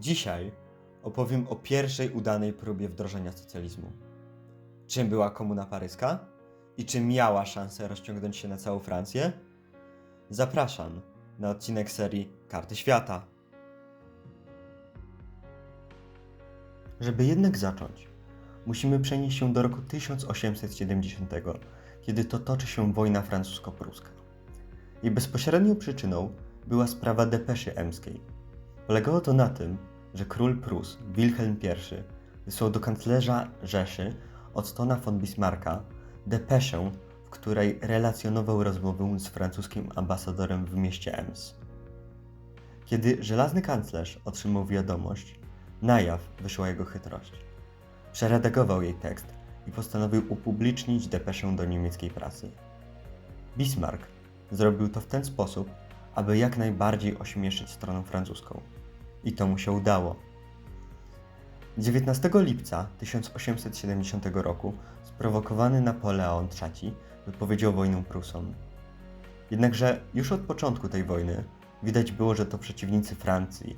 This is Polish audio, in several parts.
Dzisiaj opowiem o pierwszej udanej próbie wdrożenia socjalizmu. Czym była komuna paryska i czy miała szansę rozciągnąć się na całą Francję? Zapraszam na odcinek serii Karty Świata. Żeby jednak zacząć, musimy przenieść się do roku 1870, kiedy to toczy się wojna francusko-pruska. Jej bezpośrednią przyczyną była sprawa depeszy emskiej. Polegało to na tym, że król Prus, Wilhelm I, wysłał do kanclerza Rzeszy Ottona von Bismarcka depeszę, w której relacjonował rozmowę z francuskim ambasadorem w mieście Ems. Kiedy żelazny kanclerz otrzymał wiadomość, na jaw wyszła jego chytrość. Przeredagował jej tekst i postanowił upublicznić depeszę do niemieckiej prasy. Bismarck zrobił to w ten sposób, aby jak najbardziej ośmieszyć stronę francuską. I to mu się udało. 19 lipca 1870 roku sprowokowany Napoleon III wypowiedział wojnę Prusom. Jednakże już od początku tej wojny widać było, że to przeciwnicy Francji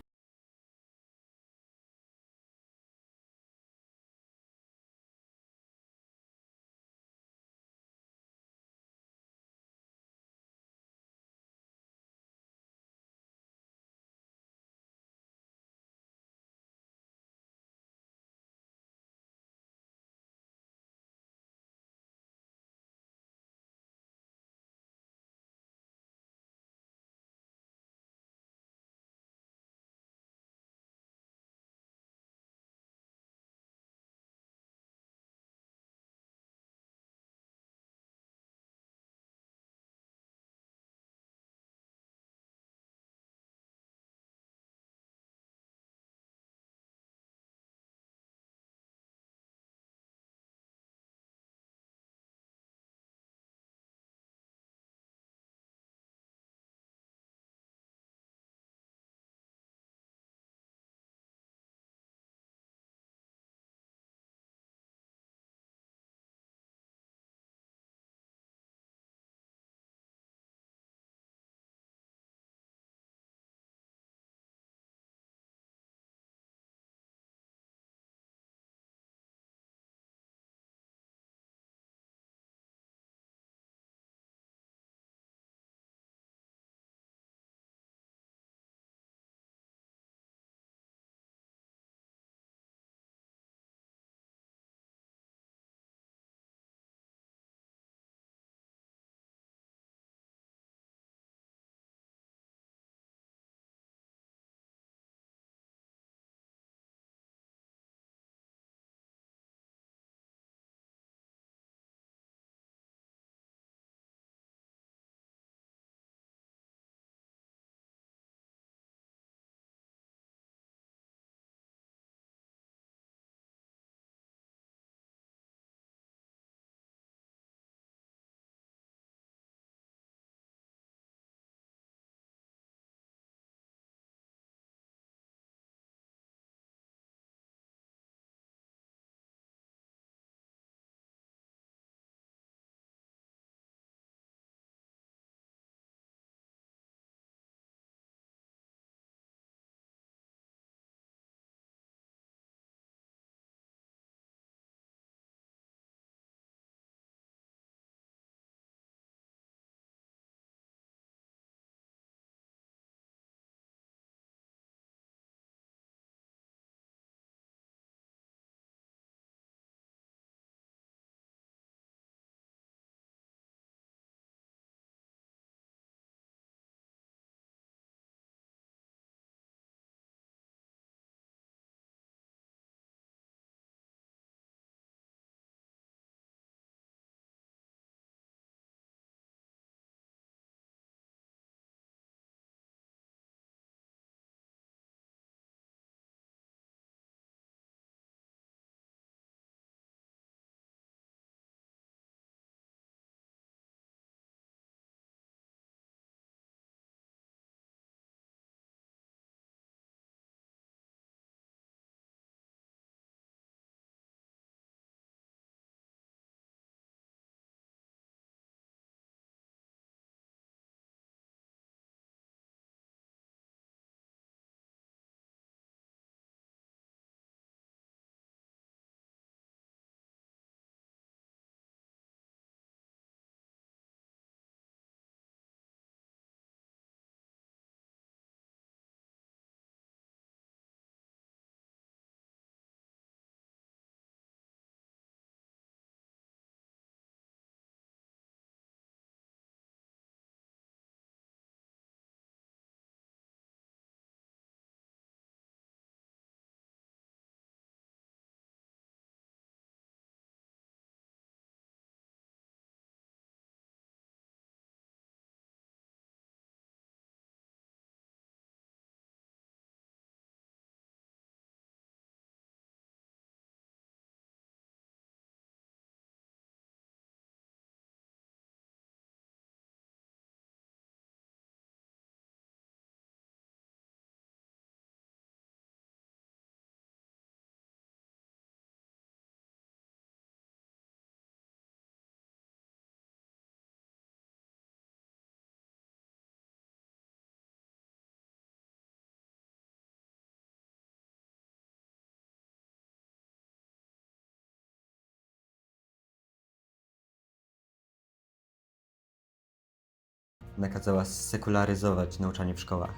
nakazała sekularyzować nauczanie w szkołach.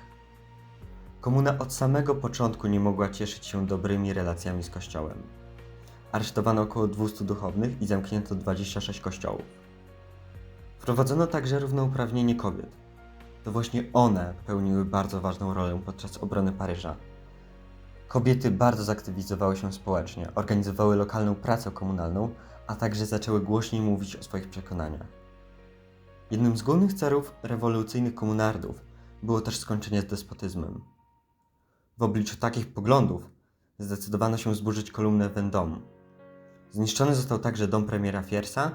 Komuna od samego początku nie mogła cieszyć się dobrymi relacjami z Kościołem. Aresztowano około 200 duchownych i zamknięto 26 kościołów. Wprowadzono także równouprawnienie kobiet. To właśnie one pełniły bardzo ważną rolę podczas obrony Paryża. Kobiety bardzo zaktywizowały się społecznie, organizowały lokalną pracę komunalną, a także zaczęły głośniej mówić o swoich przekonaniach. Jednym z głównych celów rewolucyjnych komunardów było też skończenie z despotyzmem. W obliczu takich poglądów zdecydowano się zburzyć kolumnę Vendôme. Zniszczony został także dom premiera Fiersa.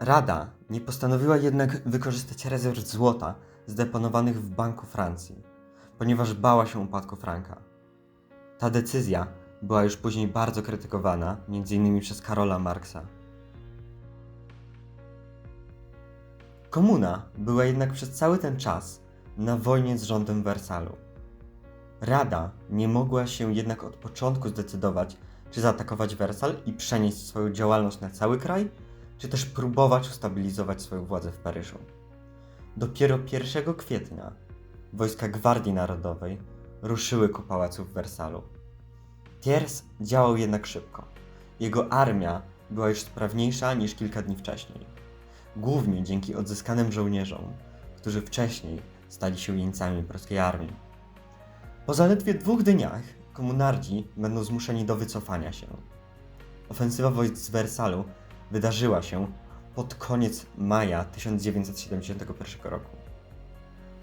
Rada nie postanowiła jednak wykorzystać rezerw złota zdeponowanych w Banku Francji, ponieważ bała się upadku franka. Ta decyzja była już później bardzo krytykowana, m.in. przez Karola Marksa. Komuna była jednak przez cały ten czas na wojnie z rządem Wersalu. Rada nie mogła się jednak od początku zdecydować, czy zaatakować Wersal i przenieść swoją działalność na cały kraj, czy też próbować ustabilizować swoją władzę w Paryżu. Dopiero 1 kwietnia wojska Gwardii Narodowej ruszyły ku pałacu w Wersalu. Thiers działał jednak szybko. Jego armia była już sprawniejsza niż kilka dni wcześniej. Głównie dzięki odzyskanym żołnierzom, którzy wcześniej stali się jeńcami pruskiej armii. Po zaledwie dwóch dniach komunardzi będą zmuszeni do wycofania się. Ofensywa wojsk z Wersalu wydarzyła się pod koniec maja 1971 roku.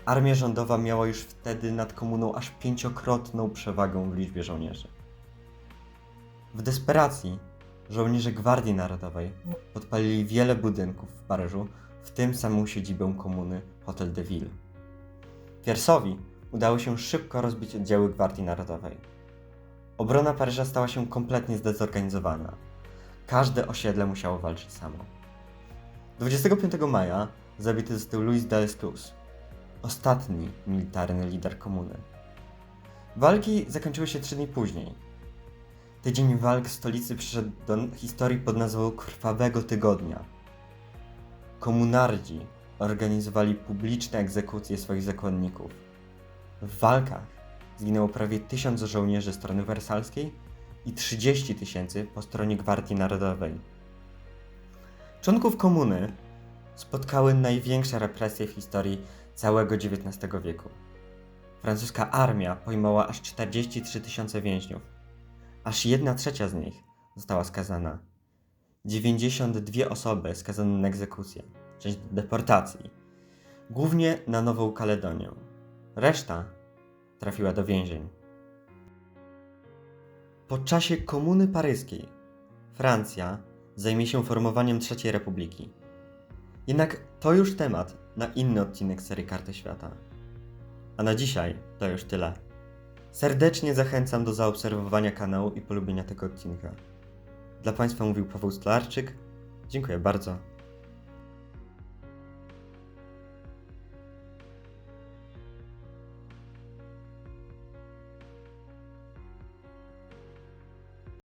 Armia rządowa miała już wtedy nad komuną aż pięciokrotną przewagę w liczbie żołnierzy. W desperacji żołnierze Gwardii Narodowej podpalili wiele budynków w Paryżu, w tym samą siedzibę komuny Hotel de Ville. Piersowi udało się szybko rozbić oddziały Gwardii Narodowej. Obrona Paryża stała się kompletnie zdezorganizowana. Każde osiedle musiało walczyć samo. 25 maja zabity został Louis Delescluze, ostatni militarny lider komuny. Walki zakończyły się trzy dni później. Tydzień walk w stolicy przyszedł do historii pod nazwą Krwawego Tygodnia. Komunardzi organizowali publiczne egzekucje swoich zakładników. W walkach zginęło prawie tysiąc żołnierzy strony wersalskiej i 30 tysięcy po stronie Gwardii Narodowej. Członków komuny spotkały największe represje w historii całego XIX wieku. Francuska armia pojmała aż 43 tysiące więźniów. Aż jedna trzecia z nich została skazana. 92 osoby skazano na egzekucję, część deportacji, głównie na Nową Kaledonię. Reszta trafiła do więzień. Po czasie Komuny Paryskiej Francja zajmie się formowaniem III Republiki. Jednak to już temat na inny odcinek serii Karty Świata. A na dzisiaj to już tyle. Serdecznie zachęcam do zaobserwowania kanału i polubienia tego odcinka. Dla Państwa mówił Paweł Stolarczyk. Dziękuję bardzo.